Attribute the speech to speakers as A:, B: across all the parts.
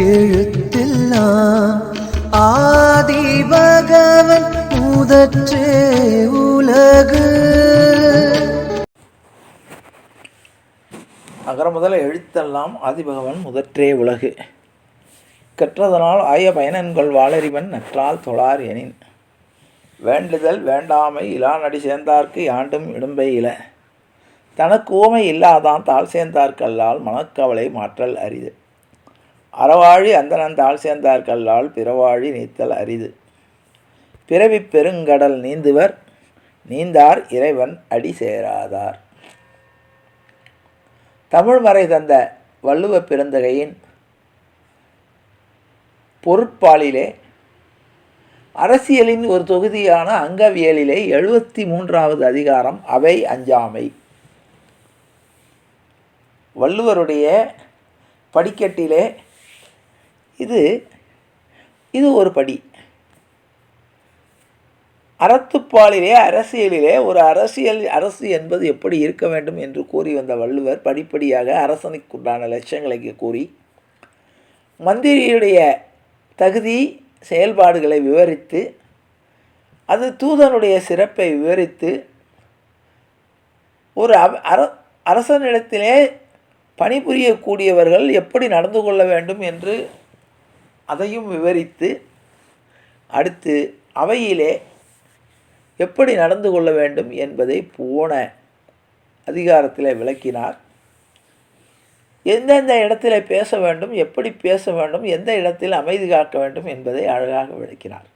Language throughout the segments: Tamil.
A: எழுத்தெல்லாம் ஆதி பகவன் முதற்றே உலகு அகர முதல எழுத்தெல்லாம் ஆதிபகவன் முதற்றே உலகு கற்றதனால் ஆய பயனன்கள் வாழறிவன் நற்றால் தொழார் எனின் வேண்டுதல் வேண்டாமை இலா நடி சேர்ந்தார்க்கு யாண்டும் இடும்பை இல தனக்கு ஓமை இல்லாதான் தாழ் சேர்ந்தார்க்கல்லால் மனக்கவலை மாற்றல் அரிது அறவாழி அந்தனந்தாள் தாழ் சேர்ந்தார் கல்லால் பிறவாழி நீத்தல் அரிது பிறவி பெருங்கடல் நீந்துவர் நீந்தார் இறைவன் அடி சேராதார் தமிழ் மறை தந்த வள்ளுவ பிறந்தகையின் பொருட்பாலிலே அரசியலின் ஒரு தொகுதியான அங்கவியலிலே எழுபத்தி மூன்றாவது அதிகாரம் அவை அஞ்சாமை வள்ளுவருடைய படிக்கட்டிலே இது இது ஒரு படி அறத்துப்பாலிலே அரசியலிலே ஒரு அரசியல் அரசு என்பது எப்படி இருக்க வேண்டும் என்று கூறி வந்த வள்ளுவர் படிப்படியாக அரசனுக்குண்டான லட்சங்களை கூறி மந்திரியுடைய தகுதி செயல்பாடுகளை விவரித்து அது தூதனுடைய சிறப்பை விவரித்து ஒரு அர அரசனிடத்திலே பணிபுரியக்கூடியவர்கள் எப்படி நடந்து கொள்ள வேண்டும் என்று அதையும் விவரித்து அடுத்து அவையிலே எப்படி நடந்து கொள்ள வேண்டும் என்பதை போன அதிகாரத்தில் விளக்கினார் எந்தெந்த இடத்தில் பேச வேண்டும் எப்படி பேச வேண்டும் எந்த இடத்தில் அமைதி காக்க வேண்டும் என்பதை அழகாக விளக்கினார்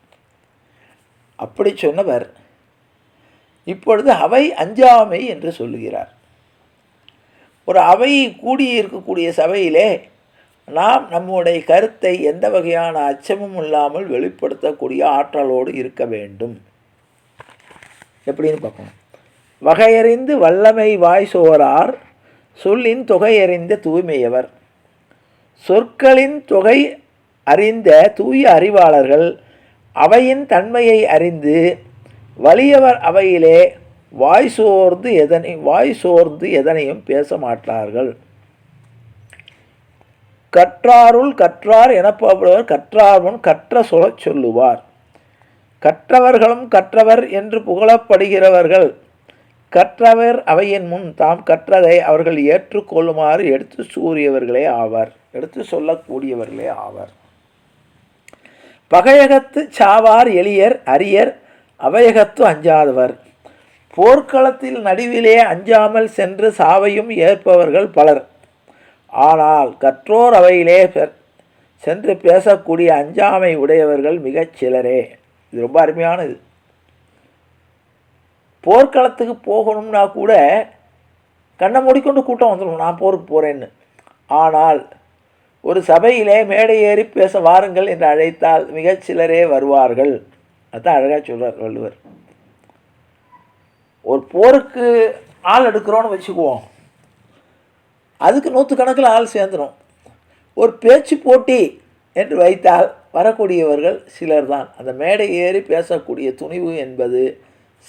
A: அப்படி சொன்னவர் இப்பொழுது அவை அஞ்சாமை என்று சொல்லுகிறார் ஒரு அவை கூடியிருக்கக்கூடிய சபையிலே நாம் நம்முடைய கருத்தை எந்த வகையான அச்சமும் இல்லாமல் வெளிப்படுத்தக்கூடிய ஆற்றலோடு இருக்க வேண்டும் எப்படின்னு பார்க்கணும் வகையறிந்து வல்லமை வாய் சோரார் சொல்லின் தொகையறிந்த தூய்மையவர் சொற்களின் தொகை அறிந்த தூய அறிவாளர்கள் அவையின் தன்மையை அறிந்து வலியவர் அவையிலே வாய் சோர்ந்து எதனை வாய் சோர்ந்து எதனையும் பேச மாட்டார்கள் கற்றாருள் கற்றார் எனப்படுவர் கற்றார் முன் கற்ற சொல சொல்லுவார் கற்றவர்களும் கற்றவர் என்று புகழப்படுகிறவர்கள் கற்றவர் அவையின் முன் தாம் கற்றதை அவர்கள் ஏற்றுக்கொள்ளுமாறு எடுத்து சூரியவர்களே ஆவர் எடுத்து சொல்லக்கூடியவர்களே ஆவர் பகையகத்து சாவார் எளியர் அரியர் அவையகத்து அஞ்சாதவர் போர்க்களத்தில் நடுவிலே அஞ்சாமல் சென்று சாவையும் ஏற்பவர்கள் பலர் ஆனால் கற்றோர் அவையிலே சென்று பேசக்கூடிய அஞ்சாமை உடையவர்கள் மிகச் சிலரே இது ரொம்ப அருமையானது போர்க்களத்துக்கு போகணும்னா கூட கண்ணை மூடிக்கொண்டு கூட்டம் வந்துடும் நான் போருக்கு போகிறேன்னு ஆனால் ஒரு சபையிலே மேடை ஏறி பேச வாருங்கள் என்று அழைத்தால் மிகச் சிலரே வருவார்கள் அதுதான் அழகாக சொல்கிறார் வள்ளுவர் ஒரு போருக்கு ஆள் எடுக்கிறோன்னு வச்சுக்குவோம் அதுக்கு நூற்றுக்கணக்கில் ஆள் சேர்ந்துடும் ஒரு பேச்சு போட்டி என்று வைத்தால் வரக்கூடியவர்கள் சிலர் தான் அந்த மேடை ஏறி பேசக்கூடிய துணிவு என்பது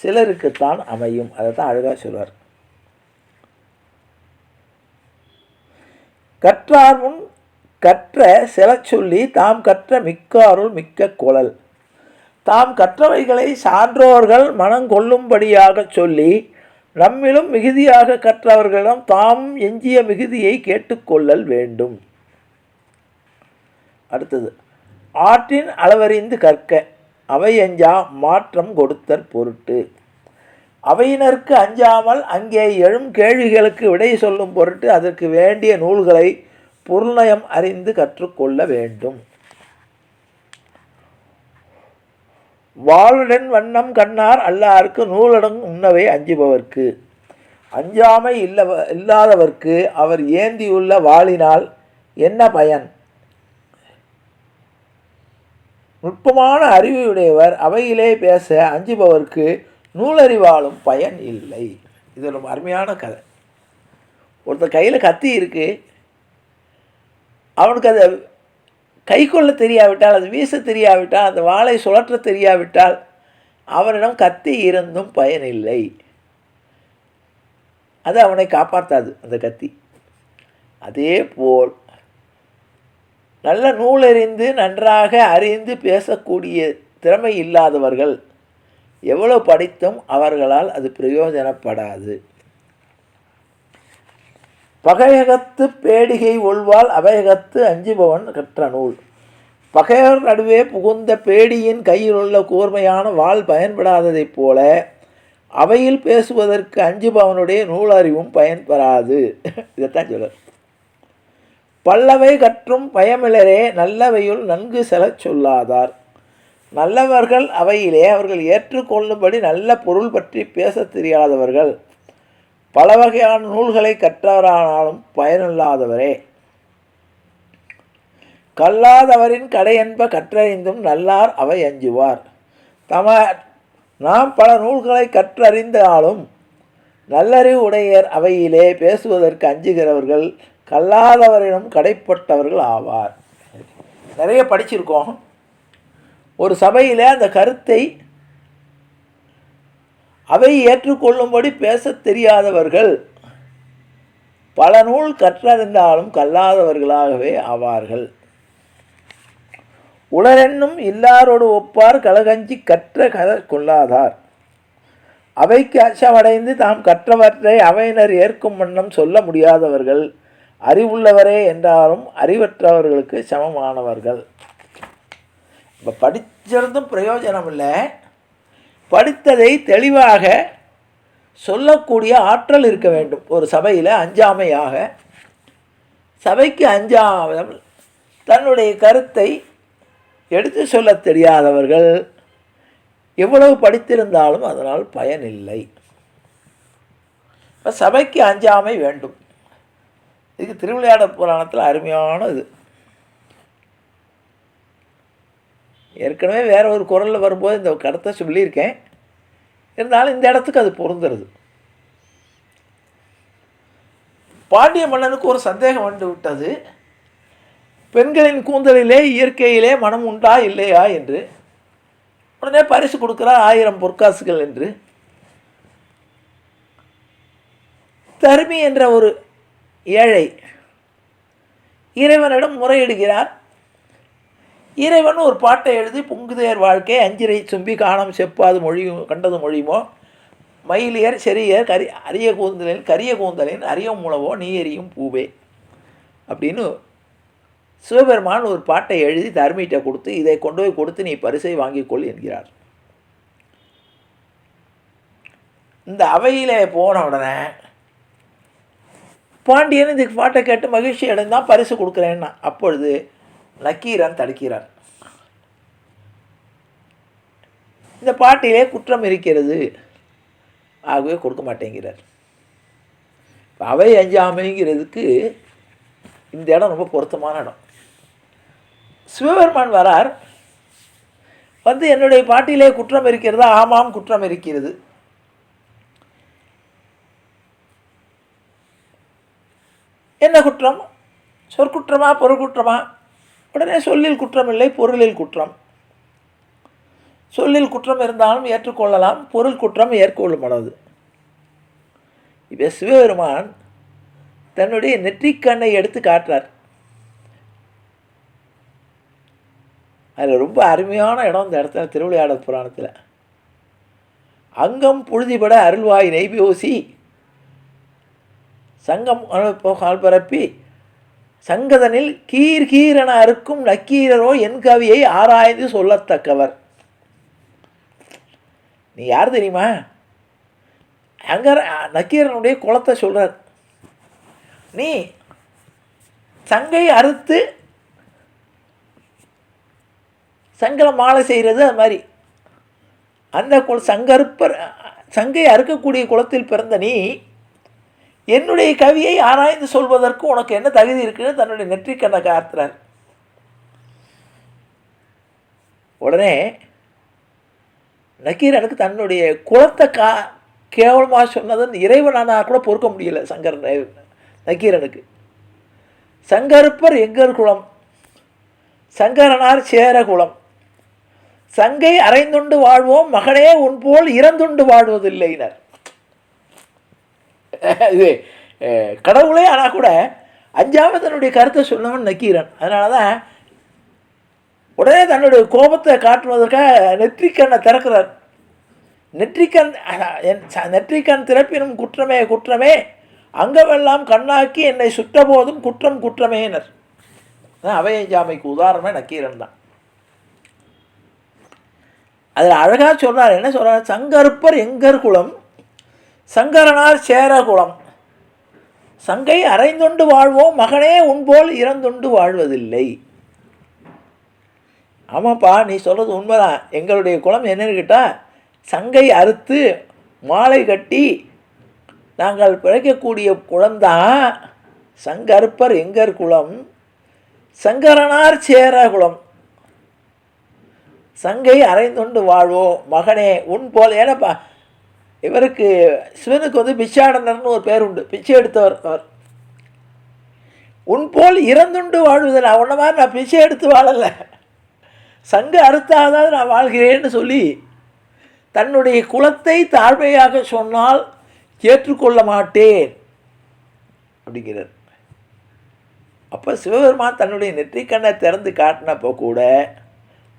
A: சிலருக்குத்தான் அமையும் அதை தான் அழகாக சொல்வார் கற்றார் முன் கற்ற சில சொல்லி தாம் கற்ற மிக்க அருள் மிக்க குழல் தாம் கற்றவைகளை சான்றோர்கள் மனங்கொள்ளும்படியாக சொல்லி நம்மிலும் மிகுதியாக கற்றவர்களிடம் தாம் எஞ்சிய மிகுதியை கேட்டுக்கொள்ளல் வேண்டும் அடுத்தது ஆற்றின் அளவறிந்து கற்க அவை அஞ்சா மாற்றம் கொடுத்தற் பொருட்டு அவையினருக்கு அஞ்சாமல் அங்கே எழும் கேள்விகளுக்கு விடை சொல்லும் பொருட்டு அதற்கு வேண்டிய நூல்களை பொருள்நயம் அறிந்து கற்றுக்கொள்ள வேண்டும் வாளுடன் வண்ணம் கண்ணார் அல்லாருக்கு நூலடங்கு உண்ணவை அஞ்சுபவர்க்கு அஞ்சாமை இல்ல இல்லாதவர்க்கு அவர் ஏந்தியுள்ள வாளினால் என்ன பயன் நுட்பமான அறிவியுடையவர் அவையிலே பேச அஞ்சுபவர்க்கு நூலறிவாலும் பயன் இல்லை இது ரொம்ப அருமையான கதை ஒருத்தர் கையில் கத்தி இருக்குது அவனுக்கு அதை கை கொள்ள தெரியாவிட்டால் அது வீச தெரியாவிட்டால் அந்த வாளை சுழற்ற தெரியாவிட்டால் அவனிடம் கத்தி இருந்தும் பயனில்லை அது அவனை காப்பாற்றாது அந்த கத்தி அதே போல் நல்ல நூலறிந்து நன்றாக அறிந்து பேசக்கூடிய திறமை இல்லாதவர்கள் எவ்வளோ படித்தும் அவர்களால் அது பிரயோஜனப்படாது பகையகத்து பேடிகை ஒழ்வால் அவையகத்து அஞ்சுபவன் கற்ற நூல் பகையர் நடுவே புகுந்த பேடியின் கையிலுள்ள கூர்மையான வாள் பயன்படாததைப் போல அவையில் பேசுவதற்கு அஞ்சுபவனுடைய நூலறிவும் பயன்பெறாது இதைத்தான் சொல்ல பல்லவை கற்றும் பயமிலரே நல்லவையுள் நன்கு செலச் சொல்லாதார் நல்லவர்கள் அவையிலே அவர்கள் ஏற்றுக்கொள்ளும்படி நல்ல பொருள் பற்றி பேசத் தெரியாதவர்கள் பல வகையான நூல்களை கற்றவரானாலும் பயனில்லாதவரே கல்லாதவரின் கடை என்ப கற்றறிந்தும் நல்லார் அவை அஞ்சுவார் தம நாம் பல நூல்களை கற்றறிந்தாலும் நல்லறிவு உடையர் அவையிலே பேசுவதற்கு அஞ்சுகிறவர்கள் கல்லாதவரிடம் கடைப்பட்டவர்கள் ஆவார் நிறைய படிச்சிருக்கோம் ஒரு சபையில் அந்த கருத்தை அவை ஏற்றுக்கொள்ளும்படி பேச தெரியாதவர்கள் பல நூல் கற்றறிந்தாலும் கல்லாதவர்களாகவே ஆவார்கள் உலரென்னும் இல்லாரோடு ஒப்பார் கலகஞ்சி கற்ற கத கொள்ளாதார் அவைக்கு அச்சமடைந்து தாம் கற்றவற்றை அவையினர் ஏற்கும் வண்ணம் சொல்ல முடியாதவர்கள் அறிவுள்ளவரே என்றாலும் அறிவற்றவர்களுக்கு சமமானவர்கள் இப்போ படிச்சிருந்தும் பிரயோஜனம் இல்லை படித்ததை தெளிவாக சொல்லக்கூடிய ஆற்றல் இருக்க வேண்டும் ஒரு சபையில் அஞ்சாமையாக சபைக்கு அஞ்சாமல் தன்னுடைய கருத்தை எடுத்து சொல்ல தெரியாதவர்கள் எவ்வளவு படித்திருந்தாலும் அதனால் பயனில்லை இப்போ சபைக்கு அஞ்சாமை வேண்டும் இதுக்கு திருவிளையாட புராணத்தில் அருமையான இது ஏற்கனவே வேறு ஒரு குரலில் வரும்போது இந்த கடத்தை சொல்லியிருக்கேன் இருந்தாலும் இந்த இடத்துக்கு அது பொருந்துருது பாண்டிய மன்னனுக்கு ஒரு சந்தேகம் வந்து விட்டது பெண்களின் கூந்தலிலே இயற்கையிலே மனம் உண்டா இல்லையா என்று உடனே பரிசு கொடுக்குறான் ஆயிரம் பொற்காசுகள் என்று தருமி என்ற ஒரு ஏழை இறைவனிடம் முறையிடுகிறார் இறைவன் ஒரு பாட்டை எழுதி புங்குதையர் வாழ்க்கை அஞ்சிரை சும்பி காணம் செப்பாது மொழி கண்டது மொழியுமோ மயிலியர் செரியர் கரி அரிய கூந்தலின் கரிய கூந்தலின் அரிய மூலவோ நீ எரியும் பூவே அப்படின்னு சிவபெருமான் ஒரு பாட்டை எழுதி தர்மீட்டை கொடுத்து இதை கொண்டு போய் கொடுத்து நீ பரிசை வாங்கிக்கொள் என்கிறார் இந்த அவையில் போன உடனே பாண்டியன் இதுக்கு பாட்டை கேட்டு மகிழ்ச்சி அடைந்தான் பரிசு கொடுக்குறேன்னா அப்பொழுது நக்கீரன் தடுக்கிறார் இந்த பாட்டிலே குற்றம் இருக்கிறது ஆகவே கொடுக்க மாட்டேங்கிறார் அவை அஞ்சாமைங்கிறதுக்கு இந்த இடம் ரொம்ப பொருத்தமான இடம் சிவபெருமான் வரார் வந்து என்னுடைய பாட்டிலே குற்றம் இருக்கிறது ஆமாம் குற்றம் இருக்கிறது என்ன குற்றம் சொற்குற்றமா குற்றமா உடனே சொல்லில் குற்றமில்லை பொருளில் குற்றம் சொல்லில் குற்றம் இருந்தாலும் ஏற்றுக்கொள்ளலாம் பொருள் குற்றம் ஏற்கொள்ளப்படாது இப்போ சிவபெருமான் தன்னுடைய நெற்றிக்கண்ணை எடுத்து காட்டுறார் அதில் ரொம்ப அருமையான இடம் இந்த இடத்துல திருவிளையாடல் புராணத்தில் அங்கம் புழுதிபட அருள்வாய் நெய்பியோசி சங்கம் பரப்பி சங்கதனில் கீர் கீரென அறுக்கும் நக்கீரரோ என் கவியை ஆராய்ந்து சொல்லத்தக்கவர் நீ யார் தெரியுமா அங்கே நக்கீரனுடைய குளத்தை சொல்கிறார் நீ சங்கை அறுத்து சங்கல மாலை செய்கிறது அது மாதிரி அந்த குல சங்கருப்பர் சங்கை அறுக்கக்கூடிய குளத்தில் பிறந்த நீ என்னுடைய கவியை ஆராய்ந்து சொல்வதற்கு உனக்கு என்ன தகுதி இருக்குன்னு தன்னுடைய நெற்றிக்கண்ணை காத்துறார் உடனே நக்கீரனுக்கு தன்னுடைய குலத்தை கா கேவலமாக சொன்னதுன்னு இறைவனானா கூட பொறுக்க முடியல சங்கர் நக்கீரனுக்கு சங்கருப்பர் எங்கர் குளம் சங்கரனார் சேர குளம் சங்கை அரைந்துண்டு வாழ்வோம் மகனே உன்போல் இறந்துண்டு வாழ்வதில்லைனர் இது கடவுளே ஆனால் கூட அஞ்சாவது தன்னுடைய கருத்தை சொல்லணும்னு நக்கீரன் அதனால தான் உடனே தன்னுடைய கோபத்தை காட்டுவதற்காக நெற்றிக்கண்ணை திறக்கிறார் நெற்றிக்கண் நெற்றிக்கண் திறப்பினும் குற்றமே குற்றமே அங்கவெல்லாம் கண்ணாக்கி என்னை சுட்ட போதும் குற்றம் குற்றமேனர் அவையஞ்சாமைக்கு உதாரணமே நக்கீரன் தான் அதில் அழகாக சொல்கிறார் என்ன சொல்கிறார் சங்கருப்பர் எங்கர் குலம் சங்கரனார் சேரகுளம் சங்கை அரைந்தொண்டு வாழ்வோம் மகனே உன்போல் இறந்துண்டு வாழ்வதில்லை ஆமாப்பா நீ சொல்கிறது உண்மைதான் எங்களுடைய குளம் என்னன்னு கேட்டால் சங்கை அறுத்து மாலை கட்டி நாங்கள் பிழைக்கக்கூடிய குளம்தான் சங்கருப்பர் எங்கர் குளம் சங்கரனார் சேர குளம் சங்கை அரைந்தொண்டு வாழ்வோம் மகனே உன் போல் ஏனப்பா இவருக்கு சிவனுக்கு வந்து பிச்சாடனர்னு ஒரு பேர் உண்டு பிச்சை எடுத்தவர் அவர் உன் போல் இறந்துண்டு வாழ்வதில் அவன மாதிரி நான் பிச்சை எடுத்து வாழலை சங்க அறுத்தாதான் நான் வாழ்கிறேன்னு சொல்லி தன்னுடைய குலத்தை தாழ்மையாக சொன்னால் ஏற்றுக்கொள்ள மாட்டேன் அப்படிங்கிறார் அப்போ சிவபெருமான் தன்னுடைய நெற்றிக்கண்ணை திறந்து காட்டினப்போ கூட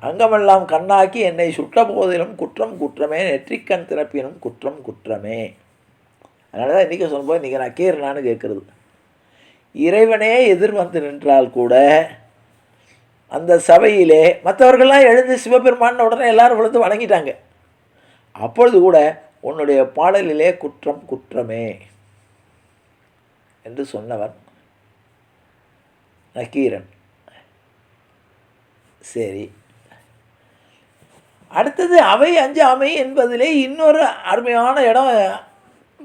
A: அங்கமெல்லாம் கண்ணாக்கி என்னை சுட்ட போதிலும் குற்றம் குற்றமே நெற்றிக்கண் திறப்பினும் குற்றம் குற்றமே அதனால தான் இன்றைக்கி சொல்லும்போது இன்றைக்கி நான் கீரனான்னு கேட்குறது இறைவனே எதிர் வந்து நின்றால் கூட அந்த சபையிலே மற்றவர்கள்லாம் எழுந்து சிவபெருமான உடனே எல்லாரும் விழுந்து வணங்கிட்டாங்க அப்பொழுது கூட உன்னுடைய பாடலிலே குற்றம் குற்றமே என்று சொன்னவன் நக்கீரன் சரி அடுத்தது அவை அஞ்சு அவை என்பதிலே இன்னொரு அருமையான இடம்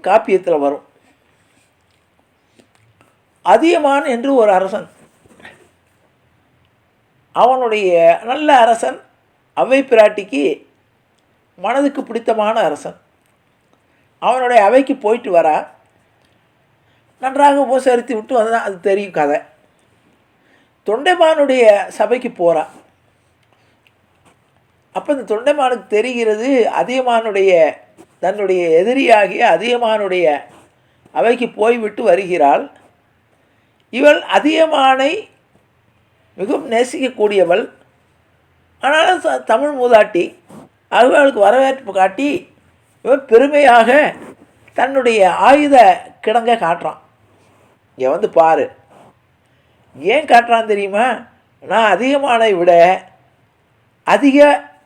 A: காப்பியத்தில் வரும் அதியமான் என்று ஒரு அரசன் அவனுடைய நல்ல அரசன் அவை பிராட்டிக்கு மனதுக்கு பிடித்தமான அரசன் அவனுடைய அவைக்கு போயிட்டு வரா நன்றாக உபசரித்து விட்டு வந்தால் அது தெரியும் கதை தொண்டைமானுடைய சபைக்கு போகிறான் அப்போ இந்த தொண்டைமானுக்கு தெரிகிறது அதியமானுடைய தன்னுடைய எதிரியாகிய அதியமானுடைய அவைக்கு போய்விட்டு வருகிறாள் இவள் அதியமானை மிகவும் நேசிக்கக்கூடியவள் ஆனாலும் தமிழ் மூதாட்டி அவளுக்கு வரவேற்பு காட்டி இவன் பெருமையாக தன்னுடைய ஆயுத கிடங்க காட்டுறான் இங்கே வந்து பாரு ஏன் காட்டுறான் தெரியுமா நான் அதிகமானை விட அதிக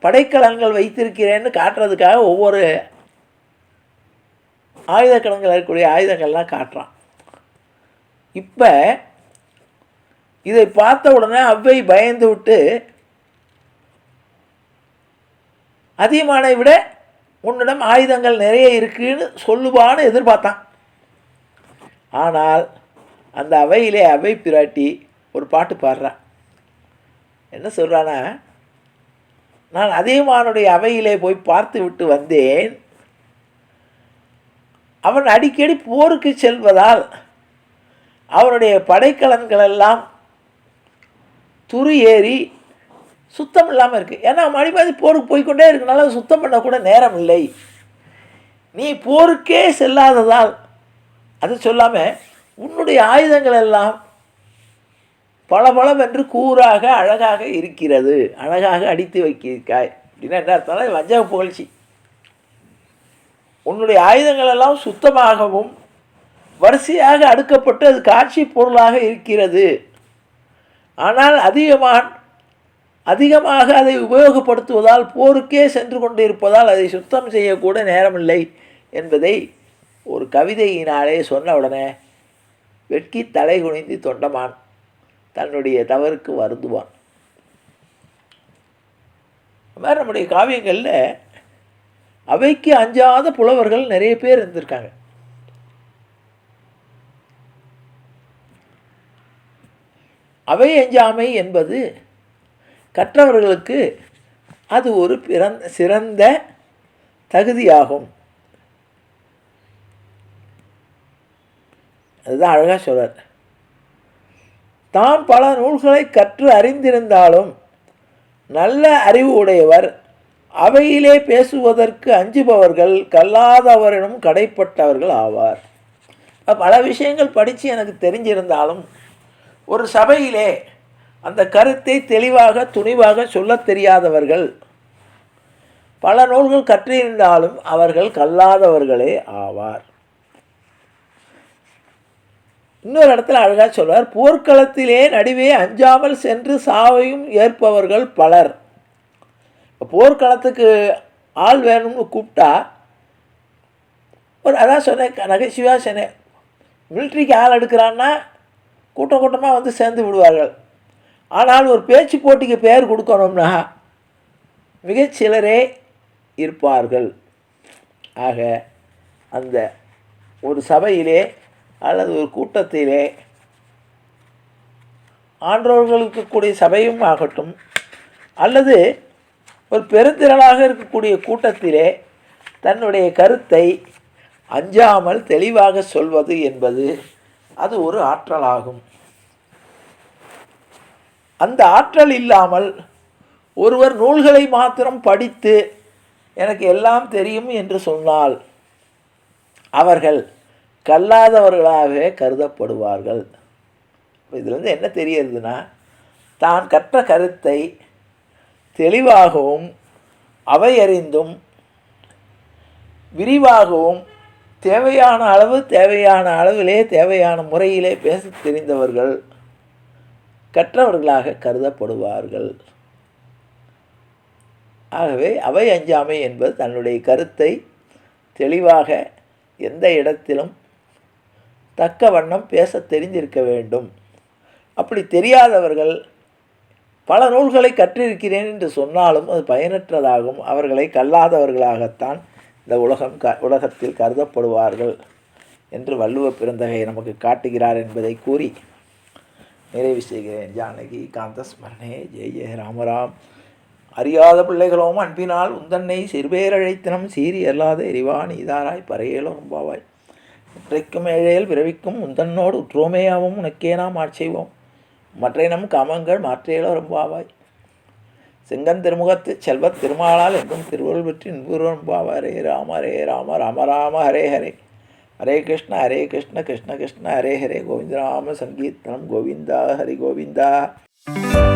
A: படைக்கலன்கள் வைத்திருக்கிறேன்னு காட்டுறதுக்காக ஒவ்வொரு ஆயுத இருக்கக்கூடிய ஆயுதங்கள்லாம் காட்டுறான் இப்போ இதை பார்த்த உடனே அவ்வை பயந்து விட்டு அதிகமான விட உன்னிடம் ஆயுதங்கள் நிறைய இருக்குன்னு சொல்லுவான்னு எதிர்பார்த்தான் ஆனால் அந்த அவையிலே அவை பிராட்டி ஒரு பாட்டு பாடுறான் என்ன சொல்கிறான்னா நான் மானுடைய அவையிலே போய் பார்த்து விட்டு வந்தேன் அவன் அடிக்கடி போருக்கு செல்வதால் அவனுடைய படைக்கலன்களெல்லாம் துரு ஏறி சுத்தம் இல்லாமல் இருக்குது ஏன்னா மணிபாதி போருக்கு போய்கொண்டே இருக்கனால சுத்தம் பண்ணக்கூட நேரம் இல்லை நீ போருக்கே செல்லாததால் அது சொல்லாமல் உன்னுடைய ஆயுதங்கள் எல்லாம் பளபளவென்று கூறாக அழகாக இருக்கிறது அழகாக அடித்து வைக்கிறாய் அப்படின்னா என்ன அர்த்தம்னா வஞ்சக புகழ்ச்சி உன்னுடைய ஆயுதங்கள் எல்லாம் சுத்தமாகவும் வரிசையாக அடுக்கப்பட்டு அது காட்சி பொருளாக இருக்கிறது ஆனால் அதிகமாக அதிகமாக அதை உபயோகப்படுத்துவதால் போருக்கே சென்று கொண்டு இருப்பதால் அதை சுத்தம் செய்யக்கூட நேரமில்லை என்பதை ஒரு கவிதையினாலே சொன்ன உடனே வெட்கி தலை குனிந்து தொண்டமான் தன்னுடைய தவறுக்கு வருந்துவான் மாதிரி நம்முடைய காவியங்களில் அவைக்கு அஞ்சாத புலவர்கள் நிறைய பேர் இருந்திருக்காங்க அவை அஞ்சாமை என்பது கற்றவர்களுக்கு அது ஒரு பிறந்த சிறந்த தகுதியாகும் அதுதான் அழகாக சொல்கிறார் தான் பல நூல்களை கற்று அறிந்திருந்தாலும் நல்ல அறிவு உடையவர் அவையிலே பேசுவதற்கு அஞ்சுபவர்கள் கல்லாதவரிடம் கடைப்பட்டவர்கள் ஆவார் பல விஷயங்கள் படித்து எனக்கு தெரிஞ்சிருந்தாலும் ஒரு சபையிலே அந்த கருத்தை தெளிவாக துணிவாக சொல்ல தெரியாதவர்கள் பல நூல்கள் கற்றிருந்தாலும் அவர்கள் கல்லாதவர்களே ஆவார் இன்னொரு இடத்துல அழகாக சொல்வார் போர்க்களத்திலே நடுவே அஞ்சாமல் சென்று சாவையும் ஏற்பவர்கள் பலர் போர்க்களத்துக்கு ஆள் வேணும்னு கூப்பிட்டா ஒரு அதான் சொன்னேன் நகைச்சுவையாக சொன்னேன் மிலிட்ரிக்கு ஆள் எடுக்கிறான்னா கூட்டம் கூட்டமாக வந்து சேர்ந்து விடுவார்கள் ஆனால் ஒரு பேச்சு போட்டிக்கு பெயர் கொடுக்கணும்னா மிகச்சிலரே இருப்பார்கள் ஆக அந்த ஒரு சபையிலே அல்லது ஒரு கூட்டத்திலே ஆன்றோர்கள் இருக்கக்கூடிய சபையும் ஆகட்டும் அல்லது ஒரு பெருந்திரளாக இருக்கக்கூடிய கூட்டத்திலே தன்னுடைய கருத்தை அஞ்சாமல் தெளிவாக சொல்வது என்பது அது ஒரு ஆற்றலாகும் அந்த ஆற்றல் இல்லாமல் ஒருவர் நூல்களை மாத்திரம் படித்து எனக்கு எல்லாம் தெரியும் என்று சொன்னால் அவர்கள் கல்லாதவர்களாகவே கருதப்படுவார்கள் இதுலேருந்து என்ன தெரியறதுன்னா தான் கற்ற கருத்தை தெளிவாகவும் அவையறிந்தும் விரிவாகவும் தேவையான அளவு தேவையான அளவிலே தேவையான முறையிலே பேச தெரிந்தவர்கள் கற்றவர்களாக கருதப்படுவார்கள் ஆகவே அவை அஞ்சாமை என்பது தன்னுடைய கருத்தை தெளிவாக எந்த இடத்திலும் தக்க வண்ணம் பேச தெரிஞ்சிருக்க வேண்டும் அப்படி தெரியாதவர்கள் பல நூல்களை கற்றிருக்கிறேன் என்று சொன்னாலும் அது பயனற்றதாகும் அவர்களை கல்லாதவர்களாகத்தான் இந்த உலகம் க உலகத்தில் கருதப்படுவார்கள் என்று வள்ளுவ பிறந்தகை நமக்கு காட்டுகிறார் என்பதை கூறி நிறைவு செய்கிறேன் ஜானகி காந்தஸ்மரணே ஜெய ஜெய ராமராம் அறியாத பிள்ளைகளோம் அன்பினால் உந்தன்னை சிறுபேரழைத்தனம் சீரி அல்லாத எரிவான் இதாராய் பாவாய் இன்றைக்கும் ஏழையில் விரவிக்கும் உந்தன்னோடு உற்றோமையாவும் உனக்கே நாம் ஆட்செய்வோம் மற்றையினம் காமங்கள் ஆவாய் சிங்கன் திருமுகத்து செல்வ திருமாலால் என்றும் திருவருள் பற்றி இன்புரும்பாவ ஹரே ராம ஹரே ராம ராம ராம ஹரே ஹரே ஹரே கிருஷ்ண ஹரே கிருஷ்ண கிருஷ்ண கிருஷ்ண ஹரே ஹரே கோவிந்த ராம சங்கீர்த்தனம் கோவிந்தா ஹரி கோவிந்தா